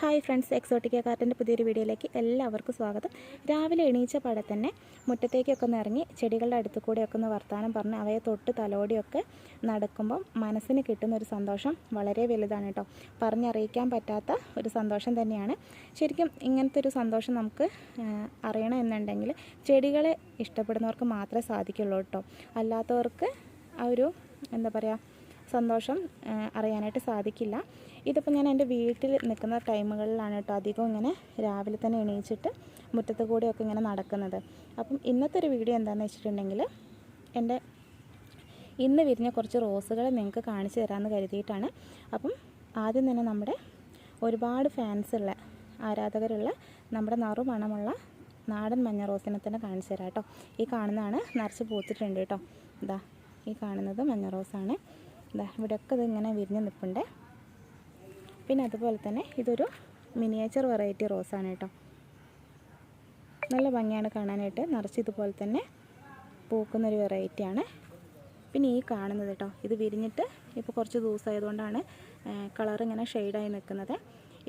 Hi friends Exotica കാർട്ടിന്റെ പുതിയൊരു വീഡിയോയിലേക്ക് എല്ലാവർക്കും സ്വാഗതം. രാവിലെ എണീച്ച പാടെ തന്നെ മുറ്റത്തേക്കൊക്കെ ഒന്ന് ഇറങ്ങി ചെടികളുടെ അടുത്ത് കൂടെയൊക്കെ ഒന്ന് വർത്തമാനം പറഞ്ഞ് അവയെ തൊട്ട് തലോടിയൊക്കെ നടക്കുമ്പം മനസ്സിന് കിട്ടുന്ന ഒരു സന്തോഷം വളരെ വലുതാണ് കേട്ടോ. പറഞ്ഞറിയിക്കാൻ പറ്റാത്ത ഒരു സന്തോഷം തന്നെയാണ്. ശരിക്കും ഇങ്ങനത്തെ ഒരു സന്തോഷം നമുക്ക് അറിയണമെന്നുണ്ടെങ്കിൽ ചെടികളെ ഇഷ്ടപ്പെടുന്നവർക്ക് മാത്രമേ സാധിക്കുള്ളൂ കേട്ടോ. അല്ലാത്തവർക്ക് ആ ഒരു എന്താ പറയുക സന്തോഷം അറിയാനായിട്ട് സാധിക്കില്ല. ഇതിപ്പോൾ ഞാൻ എന്റെ വീട്ടിൽ നിൽക്കുന്ന ടൈമുകളിലാണ് കേട്ടോ അധികം ഇങ്ങനെ രാവിലെ തന്നെ എണീച്ചിട്ട് മുറ്റത്ത് കൂടെയൊക്കെ ഇങ്ങനെ നടക്കുന്നത്. അപ്പം ഇന്നത്തെ ഒരു വീഡിയോ എന്താണെന്ന് വെച്ചിട്ടുണ്ടെങ്കിൽ എന്റെ ഇന്ന് വിരിഞ്ഞ കുറച്ച് റോസുകൾ നിങ്ങൾക്ക് കാണിച്ചു തരാമെന്ന് കരുതിയിട്ടാണ്. അപ്പം ആദ്യം തന്നെ നമ്മുടെ ഒരുപാട് ഫാൻസുള്ള ആരാധകരുള്ള നമ്മുടെ നറുമണമുള്ള നാടൻ മഞ്ഞ റോസിനെ തന്നെ കാണിച്ചു തരാം കേട്ടോ. ഈ കാണുന്നതാണ് നിറച്ച് പൂത്തിട്ടുണ്ട് കേട്ടോ. ഇതാ ഈ കാണുന്നത് മഞ്ഞ റോസാണ്. ഇതാ ഇവിടെയൊക്കെ ഇതിങ്ങനെ വിരിഞ്ഞ് നിൽപ്പുണ്ട്. പിന്നെ അതുപോലെ തന്നെ ഇതൊരു മിനിയേച്ചർ വെറൈറ്റി റോസാണ് കേട്ടോ. നല്ല ഭംഗിയാണ് കാണാനായിട്ട്. നിറച്ച് ഇതുപോലെ തന്നെ പൂക്കുന്നൊരു വെറൈറ്റിയാണ് പിന്നെ ഈ കാണുന്നത് കേട്ടോ ഇത് വിരിഞ്ഞിട്ട് ഇപ്പോൾ കുറച്ച് ദിവസമായതുകൊണ്ടാണ് കളർ ഇങ്ങനെ ഷെയ്ഡായി നിൽക്കുന്നത്.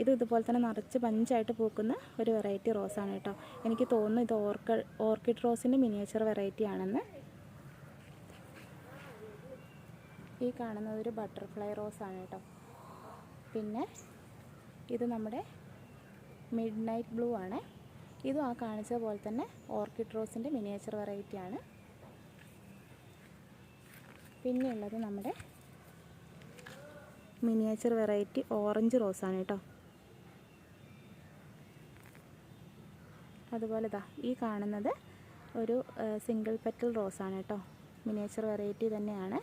ഇത് ഇതുപോലെ തന്നെ നിറച്ച് പഞ്ചായിട്ട് പൂക്കുന്ന ഒരു വെറൈറ്റി റോസാണ് കേട്ടോ. എനിക്ക് തോന്നുന്നു ഇത് ഓർക്കിഡ് ഓർക്കിഡ് റോസിന്റെ മിനിയേച്ചർ വെറൈറ്റി ആണെന്ന്. ഈ കാണുന്നത് ഒരു ബട്ടർഫ്ലൈ റോസ് ആണ് കേട്ടോ. പിന്നെ ഇത് നമ്മുടെ മിഡ് നൈറ്റ് ബ്ലൂ ആണ്. ഇതും ആ കാണിച്ച പോലെ തന്നെ ഓർക്കിഡ് റോസിന്റെ മിനിയേച്ചർ വെറൈറ്റി ആണ്. പിന്നെയുള്ളത് നമ്മുടെ മിനിയേച്ചർ വെറൈറ്റി ഓറഞ്ച് റോസ് ആണ് കേട്ടോ. അതുപോലെ ഇതാ ഈ കാണുന്നത് ഒരു സിംഗിൾ പെറ്റൽ റോസ് ആണ് കേട്ടോ. മിനിയേച്ചർ വെറൈറ്റി തന്നെയാണ്.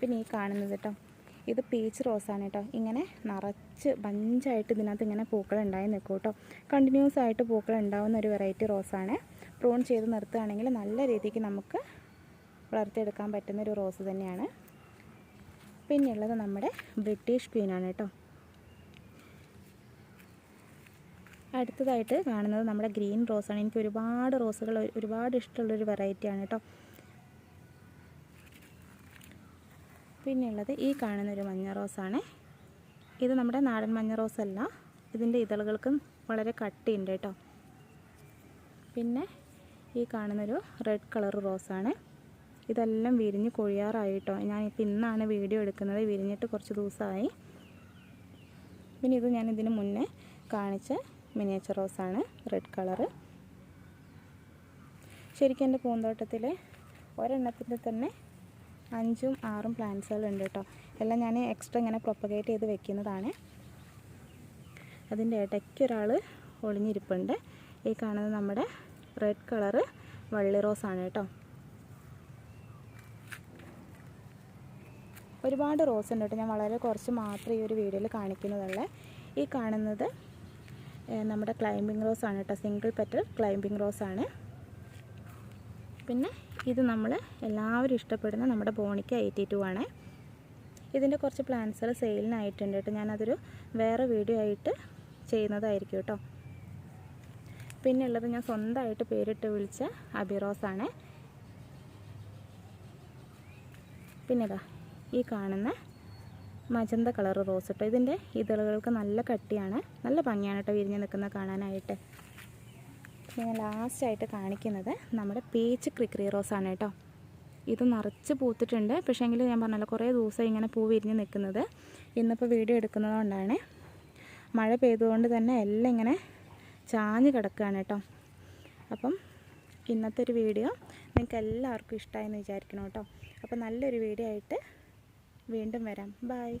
പിന്നെ ഈ കാണുന്നത് കേട്ടോ. ഇത് പീച്ച് റോസാണ് കേട്ടോ. ഇങ്ങനെ നിറച്ച് ബഞ്ചായിട്ട് ഇതിനകത്ത് ഇങ്ങനെ പൂക്കൾ ഉണ്ടായി നിൽക്കും കേട്ടോ. കണ്ടിന്യൂസ് ആയിട്ട് പൂക്കൾ ഉണ്ടാവുന്ന ഒരു വെറൈറ്റി റോസാണ് പ്രൂൺ ചെയ്ത് നിർത്തുകയാണെങ്കിൽ നല്ല രീതിക്ക് നമുക്ക് വളർത്തിയെടുക്കാൻ പറ്റുന്ന ഒരു റോസ് തന്നെയാണ്. പിന്നെയുള്ളത് നമ്മുടെ ബ്രിട്ടീഷ് ക്വീനാണ് കേട്ടോ. അടുത്തതായിട്ട് കാണുന്നത് നമ്മുടെ ഗ്രീൻ റോസാണ് എനിക്ക് ഒരുപാട് റോസുകൾ ഒരുപാട് ഇഷ്ടമുള്ളൊരു വെറൈറ്റിയാണ് കേട്ടോ. പിന്നെയുള്ളത് ഈ കാണുന്ന ഒരു മഞ്ഞ റോസാണ്. ഇത് നമ്മുടെ നാടൻ മഞ്ഞ റോസ് അല്ല ഇതിന്റെ ഇതളുകൾക്കും വളരെ കട്ടിയുണ്ട് കേട്ടോ. പിന്നെ ഈ കാണുന്നൊരു റെഡ് കളർ റോസാണ്. ഇതെല്ലാം വിരിഞ്ഞ് കൊഴിയാറായി കേട്ടോ. ഞാനിപ്പോൾ ഇന്നാണ് വീഡിയോ എടുക്കുന്നത്. വിരിഞ്ഞിട്ട് കുറച്ച് ദിവസമായി. പിന്നെ ഇത് ഞാൻ ഇതിന് മുന്നേ കാണിച്ച മിനിയേച്ചർ റോസാണ്. Red colour. ശരിക്കും എന്റെ പൂന്തോട്ടത്തിൽ ഒരെണ്ണത്തിന്റെ തന്നെ അഞ്ചും ആറും പ്ലാന്റ്സുകളുണ്ട് കേട്ടോ. എല്ലാം ഞാൻ എക്സ്ട്രാ ഇങ്ങനെ പ്രൊപ്പഗേറ്റ് ചെയ്ത് വെക്കുന്നതാണ്. അതിന്റെ ഇടയ്ക്ക് ഒരാൾ ഒളിഞ്ഞിരിപ്പുണ്ട്. ഈ കാണുന്നത് നമ്മുടെ റെഡ് കളറ് വള്ളി റോസാണ് കേട്ടോ. ഒരുപാട് റോസ് ഉണ്ട് കേട്ടോ. ഞാൻ വളരെ കുറച്ച് മാത്രം ഈ ഒരു വീഡിയോയിൽ കാണിക്കുന്നതല്ലേ. ഈ കാണുന്നത് നമ്മുടെ ക്ലൈമ്പിംഗ് റോസ് ആണ് കേട്ടോ. സിംഗിൾ പെറ്റൽ ക്ലൈമ്പിംഗ് റോസ് ആണ്. പിന്നെ ഇത് നമ്മൾ എല്ലാവരും ഇഷ്ടപ്പെടുന്ന നമ്മുടെ ബോണിക്ക എയ്റ്റി ടു ആണ്. ഇതിന്റെ കുറച്ച് പ്ലാന്റ്സുകൾ സെയിലിനായിട്ടുണ്ട് കേട്ടോ. ഞാനതൊരു വേറെ വീഡിയോ ആയിട്ട് ചെയ്യുന്നതായിരിക്കും കേട്ടോ. പിന്നെ ഉള്ളത് ഞാൻ സ്വന്തമായിട്ട് പേരിട്ട് വിളിച്ച അബിറോസാണ് പിന്നെ ഇതാ ഈ കാണുന്ന മജന്ത കളർ റോസ് കേട്ടോ. ഇതിന്റെ ഇതളുകൾക്ക് നല്ല കട്ടിയാണ്. നല്ല ഭംഗിയാണ് കേട്ടോ വിരിഞ്ഞ് നിൽക്കുന്ന കാണാനായിട്ട്. ഞാൻ ലാസ്റ്റായിട്ട് കാണിക്കുന്നത് നമ്മുടെ പേച്ച് ക്രിക്രി റോസാണ് കേട്ടോ. ഇത് നിറച്ച് പൂത്തിട്ടുണ്ട്. പക്ഷേ എങ്കിൽ ഞാൻ പറഞ്ഞല്ലോ കുറേ ദിവസം ഇങ്ങനെ പൂ വിരിഞ്ഞ് നിൽക്കുന്നത്. ഇന്നിപ്പോൾ വീഡിയോ എടുക്കുന്നത് കൊണ്ടാണ്. മഴ പെയ്തുകൊണ്ട് തന്നെ എല്ലാം ഇങ്ങനെ ചാഞ്ഞ് കിടക്കുകയാണ് കേട്ടോ. അപ്പം ഇന്നത്തെ ഒരു വീഡിയോ നിങ്ങൾക്ക് എല്ലാവർക്കും ഇഷ്ടമായെന്ന് വിചാരിക്കണം കേട്ടോ. അപ്പോൾ നല്ലൊരു വീഡിയോ ആയിട്ട് വീണ്ടും വരാം. ബായ്